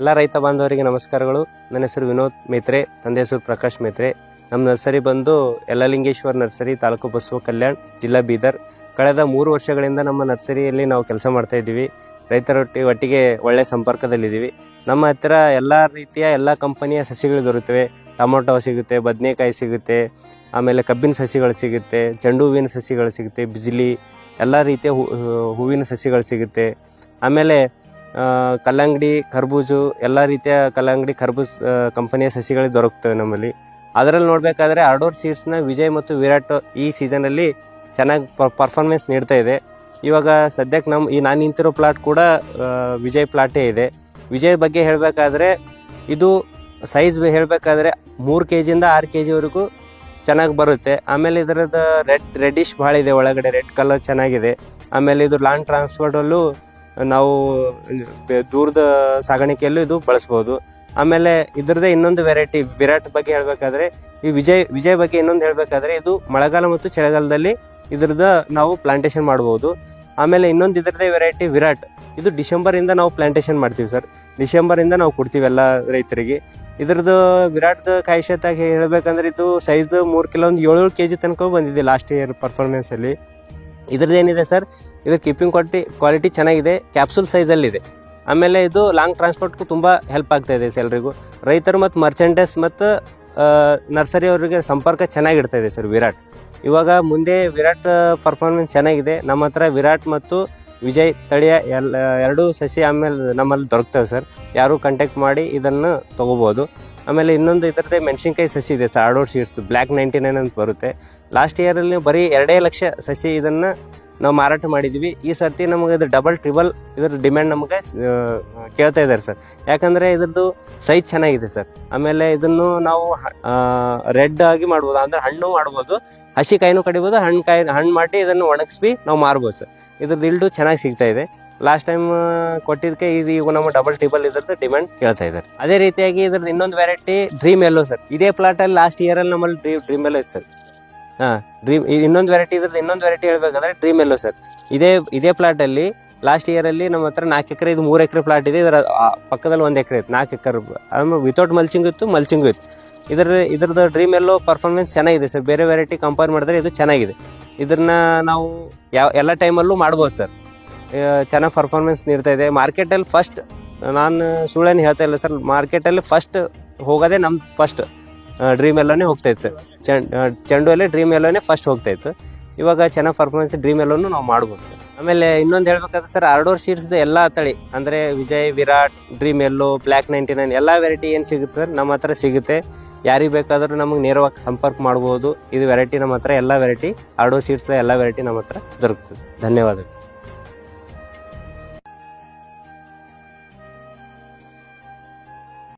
ಎಲ್ಲ ರೈತ ಬಾಂಧವರಿಗೆ ನಮಸ್ಕಾರಗಳು. ನನ್ನ ಹೆಸರು ವಿನೋದ್ ಮೇತ್ರೆ, ತಂದೆ ಹೆಸರು ಪ್ರಕಾಶ್ ಮೇತ್ರೆ. ನಮ್ಮ ನರ್ಸರಿ ಬಂದು ಯಲ್ಲಲಿಂಗೇಶ್ವರ ನರ್ಸರಿ, ತಾಲೂಕು ಬಸವ ಕಲ್ಯಾಣ್, ಜಿಲ್ಲಾ ಬೀದರ್. ಕಳೆದ ಮೂರು ವರ್ಷಗಳಿಂದ ನಮ್ಮ ನರ್ಸರಿಯಲ್ಲಿ ನಾವು ಕೆಲಸ ಮಾಡ್ತಾ ಇದ್ದೀವಿ. ರೈತರೊಟ್ಟಿ ಒಟ್ಟಿಗೆ ಒಳ್ಳೆ ಸಂಪರ್ಕದಲ್ಲಿದ್ದೀವಿ. ನಮ್ಮ ಹತ್ತಿರ ಎಲ್ಲ ರೀತಿಯ ಎಲ್ಲ ಕಂಪನಿಯ ಸಸಿಗಳು ದೊರೆಯುತ್ತವೆ. ಟೊಮೊಟೊ ಸಿಗುತ್ತೆ, ಬದನೆಕಾಯಿ ಸಿಗುತ್ತೆ, ಆಮೇಲೆ ಕಬ್ಬಿನ ಸಸಿಗಳು ಸಿಗುತ್ತೆ, ಚೆಂಡು ಹೂವಿನ ಸಸಿಗಳು ಸಿಗುತ್ತೆ, ಬಿಜಿಲಿ, ಎಲ್ಲ ರೀತಿಯ ಹೂವಿನ ಸಸಿಗಳು ಸಿಗುತ್ತೆ. ಆಮೇಲೆ ಕಲ್ಲಂಗಡಿ, ಕರ್ಬೂಜು, ಎಲ್ಲ ರೀತಿಯ ಕಲ್ಲಂಗಡಿ, ಕರ್ಬೂಜ್ ಕಂಪನಿಯ ಸಸಿಗಳು ದೊರಕುತ್ತವೆ ನಮ್ಮಲ್ಲಿ. ಅದರಲ್ಲಿ ನೋಡಬೇಕಾದ್ರೆ ಆರ್ಡೋರ್ ಸೀಡ್ಸ್ನ ವಿಜಯ್ ಮತ್ತು ವಿರಾಟ್ ಈ ಸೀಸನಲ್ಲಿ ಚೆನ್ನಾಗಿ ಪರ್ಫಾರ್ಮೆನ್ಸ್ ನೀಡ್ತಾ ಇದೆ. ಇವಾಗ ಸದ್ಯಕ್ಕೆ ನಮ್ಮ ಈ ನಾನು ನಿಂತಿರೋ ಪ್ಲಾಟ್ ಕೂಡ ವಿಜಯ್ ಪ್ಲಾಟೇ ಇದೆ. ವಿಜಯ್ ಬಗ್ಗೆ ಹೇಳಬೇಕಾದ್ರೆ ಇದು ಸೈಜ್ ಹೇಳಬೇಕಾದ್ರೆ ಮೂರು ಕೆ ಜಿಯಿಂದ ಆರು ಕೆ ಜಿವರೆಗೂ ಚೆನ್ನಾಗಿ ಬರುತ್ತೆ. ಆಮೇಲೆ ಇದರದ್ದು ರೆಡ್ ರೆಡ್ಡಿಶ್ ಭಾಳ ಇದೆ ಒಳಗಡೆ ರೆಡ್ ಕಲರ್ ಚೆನ್ನಾಗಿದೆ. ಆಮೇಲೆ ಇದು ಲಾಂಗ್ ಟ್ರಾನ್ಸ್ಪೋರ್ಟಲ್ಲೂ ನಾವು ದೂರದ ಸಾಗಾಣಿಕೆಯಲ್ಲೂ ಇದು ಬಳಸ್ಬೋದು. ಆಮೇಲೆ ಇದ್ರದ್ದೇ ಇನ್ನೊಂದು ವೆರೈಟಿ ವಿರಾಟ್ ಬಗ್ಗೆ ಹೇಳಬೇಕಾದ್ರೆ, ಈ ವಿಜಯ್ ವಿಜಯ್ ಬಗ್ಗೆ ಇನ್ನೊಂದು ಹೇಳಬೇಕಾದ್ರೆ, ಇದು ಮಳೆಗಾಲ ಮತ್ತು ಚಳಿಗಾಲದಲ್ಲಿ ಇದ್ರದ್ದು ನಾವು ಪ್ಲಾಂಟೇಷನ್ ಮಾಡ್ಬೋದು. ಆಮೇಲೆ ಇನ್ನೊಂದು ಇದ್ರದ್ದೇ ವೆರೈಟಿ ವಿರಾಟ್. ಇದು ಡಿಸೆಂಬರಿಂದ ನಾವು ಪ್ಲಾಂಟೇಷನ್ ಮಾಡ್ತೀವಿ ಸರ್. ಡಿಸೆಂಬರಿಂದ ನಾವು ಕೊಡ್ತೀವಿ ಎಲ್ಲ ರೈತರಿಗೆ. ಇದ್ರದ್ದು ವಿರಾಟ್ದು ಕಾಯಿಶತಾಗಿ ಹೇಳಬೇಕಂದ್ರೆ ಇದು ಸೈಜ್ ಮೂರು ಕಿಲೋ ಒಂದು ಏಳು ಏಳು ಕೆ ಜಿ ತನಕ ಬಂದಿದೆ ಲಾಸ್ಟ್ ಇಯರ್ ಪರ್ಫಾರ್ಮೆನ್ಸಲ್ಲಿ ಇದ್ರದ್ದು ಏನಿದೆ ಸರ್? ಇದು ಕೀಪಿಂಗ್ ಕ್ವಾಲಿಟಿ ಕ್ವಾಲಿಟಿ ಚೆನ್ನಾಗಿದೆ ಕ್ಯಾಪ್ಸೂಲ್ ಸೈಜಲ್ಲಿದೆ ಆಮೇಲೆ ಇದು ಲಾಂಗ್ ಟ್ರಾನ್ಸ್ಪೋರ್ಟ್ಗೂ ತುಂಬ ಹೆಲ್ಪ್ ಆಗ್ತಾ ಇದೆ ಎಲ್ರಿಗೂ. ರೈತರು ಮತ್ತು ಮರ್ಚೆಂಟಸ್ ಮತ್ತು ನರ್ಸರಿ ಅವರಿಗೆ ಸಂಪರ್ಕ ಚೆನ್ನಾಗಿಡ್ತಾ ಇದೆ ಸರ್ ವಿರಾಟ್. ಇವಾಗ ಮುಂದೆ ವಿರಾಟ್ ಪರ್ಫಾರ್ಮೆನ್ಸ್ ಚೆನ್ನಾಗಿದೆ. ನಮ್ಮ ಹತ್ರ ವಿರಾಟ್ ಮತ್ತು ವಿಜಯ್ ತಳಿಯ ಎಲ್ಲ ಎರಡೂ ಸಸಿ ಆಮೇಲೆ ನಮ್ಮಲ್ಲಿ ದೊರಕ್ತವೆ ಸರ್ ಯಾರು ಕಾಂಟ್ಯಾಕ್ಟ್ ಮಾಡಿ ಇದನ್ನು ತೊಗೋಬೋದು. ಆಮೇಲೆ ಇನ್ನೊಂದು ಇದರದ್ದೇ ಮೆಣಸಿನ್ಕಾಯಿ ಸಸಿ ಇದೆ sir Ador seeds black ninety nine ಅಂತ ಬರುತ್ತೆ. ಲಾಸ್ಟ್ ಇಯರಲ್ಲಿ ಬರೀ ಎರಡೇ ಲಕ್ಷ ಸಸಿ ಇದನ್ನು ನಾವು ಮಾರಾಟ ಮಾಡಿದ್ವಿ. ಈ ಸರ್ತಿ ನಮಗೆ ಇದು ಡಬಲ್ ಟ್ರಿಬಲ್ ಇದ್ರ ಡಿಮ್ಯಾಂಡ್ ನಮಗೆ ಕೇಳ್ತಾ ಇದ್ದಾರೆ ಸರ್. ಯಾಕಂದರೆ ಇದ್ರದ್ದು ಸೈಜ್ ಚೆನ್ನಾಗಿದೆ ಸರ್. ಆಮೇಲೆ ಇದನ್ನು ನಾವು ರೆಡ್ ಆಗಿ ಮಾಡ್ಬೋದು. ಅಂದರೆ ಹಣ್ಣು ಮಾಡ್ಬೋದು. ಹಸಿ ಕಾಯಿನೂ ಕಡಿಬೋದು. ಹಣ್ಣು ಕಾಯಿ, ಹಣ್ಣು ಮಾಡಿ ಇದನ್ನು ಒಣಗಿಸಿ ನಾವು ಮಾರ್ಬೋದು ಸರ್. ಇದ್ರದ್ದು ಇಲ್ಡು ಚೆನ್ನಾಗಿ ಸಿಗ್ತಾ ಇದೆ. ಲಾಸ್ಟ್ ಟೈಮ್ ಕೊಟ್ಟಿದ್ದಕ್ಕೆ ಇದು ಈಗ ನಮ್ಮ ಡಬಲ್ ಟ್ರಿಬಲ್ ಇದ್ರದ್ದು ಡಿಮ್ಯಾಂಡ್ ಕೇಳ್ತಾ ಇದ್ದಾರೆ ಅದೇ ರೀತಿಯಾಗಿ ಇದ್ರದ್ದು ಇನ್ನೊಂದು ವೆರೈಟಿ ಡ್ರೀಮ್ ಎಲ್ಲೋ ಸರ್. ಇದೇ ಪ್ಲಾಟಲ್ಲಿ ಲಾಸ್ಟ್ ಇಯರಲ್ಲಿ ನಮ್ಮಲ್ಲಿ ಡ್ರೀಮ್ ಎಲ್ಲೋ ಇತ್ತು ಸರ್. ಹಾಂ ಡ್ರೀಮ್ ಇನ್ನೊಂದು ವೆರೈಟಿ ಇದ್ರದ್ದು ಇನ್ನೊಂದು ವೆರೈಟಿ ಹೇಳ್ಬೇಕಂದ್ರೆ ಡ್ರೀಮ್ ಎಲ್ಲೋ ಸರ್ ಇದೇ ಇದೇ ಪ್ಲಾಟಲ್ಲಿ ಲಾಸ್ಟ್ ಇಯರಲ್ಲಿ ನಮ್ಮ ಹತ್ರ ನಾಲ್ಕು ಎಕರೆ, ಇದು ಮೂರು ಎಕರೆ ಪ್ಲಾಟ್ ಇದೆ. ಇದರ ಪಕ್ಕದಲ್ಲಿ ಒಂದು ಎಕರೆ ಇತ್ತು. ನಾಲ್ಕು ಎಕರೆ ಆಮೇಲೆ ವಿತೌಟ್ ಮಲ್ಚಿಂಗ್ ಇತ್ತು ಮಲ್ಚಿಂಗು ಇತ್ತು. ಇದರ, ಇದ್ರದ್ದು ಡ್ರೀಮ್ ಎಲ್ಲೋ ಪರ್ಫಾರ್ಮೆನ್ಸ್ ಚೆನ್ನಾಗಿದೆ ಸರ್ ಬೇರೆ ವೆರೈಟಿ ಕಂಪೇರ್ ಮಾಡಿದ್ರೆ ಇದು ಚೆನ್ನಾಗಿದೆ. ಇದನ್ನ ನಾವು ಯಾವ ಎಲ್ಲ ಟೈಮಲ್ಲೂ ಮಾಡ್ಬೋದು ಸರ್ ಚೆನ್ನಾಗಿ ಪರ್ಫಾರ್ಮೆನ್ಸ್ ನೀಡ್ತಾ ಇದೆ. ಮಾರ್ಕೆಟಲ್ಲಿ ಫಸ್ಟ್ ನಾನು ಸುಳ್ಳೇನು ಹೇಳ್ತಾ ಇಲ್ಲ ಸರ್ ಮಾರ್ಕೆಟಲ್ಲಿ ಫಸ್ಟ್ ಹೋಗೋದೇ ನಮ್ಮ ಫಸ್ಟ್ ಡ್ರೀಮ್ ಎಲ್ಲೋನೇ ಹೋಗ್ತಾ ಇತ್ತು ಸರ್. ಚೆಂಡ್ ಅಲ್ಲೇ ಡ್ರೀಮ್ ಎಲ್ಲೋನೇ ಫಸ್ಟ್ ಹೋಗ್ತಾ ಇತ್ತು. ಇವಾಗ ಚೆನ್ನಾಗಿ ಪರ್ಫಾರ್ಮೆನ್ಸ್ ಡ್ರೀಮ್ ಎಲ್ಲೋನು ನಾವು ಮಾಡ್ಬೋದು ಸರ್. ಆಮೇಲೆ ಇನ್ನೊಂದು ಹೇಳ್ಬೇಕಾದ್ರೆ ಸರ್ ಆರ್ಡೋರ್ ಶೀಟ್ಸ್ದು ಎಲ್ಲ ತಳಿ, ಅಂದರೆ Vijay, Virat dream yellow black ninety nine ಎಲ್ಲ ವೆರೈಟಿ ಏನು ಸಿಗುತ್ತೆ ಸರ್? ನಮ್ಮ ಹತ್ರ ಸಿಗುತ್ತೆ. ಯಾರಿಗೆ ಬೇಕಾದರೂ ನಮಗೆ ನೇರವಾಗಿ ಸಂಪರ್ಕ ಮಾಡ್ಬೋದು. ಇದು ವೆರೈಟಿ ನಮ್ಮ ಹತ್ರ, ಎಲ್ಲ ವೆರೈಟಿ ಆರ್ಡೋರ್ ಶೀಟ್ಸ್ ಎಲ್ಲ ವೆರೈಟಿ ನಮ್ಮ ಹತ್ರ ದೊರಕ್ತದೆ. ಧನ್ಯವಾದಗಳು.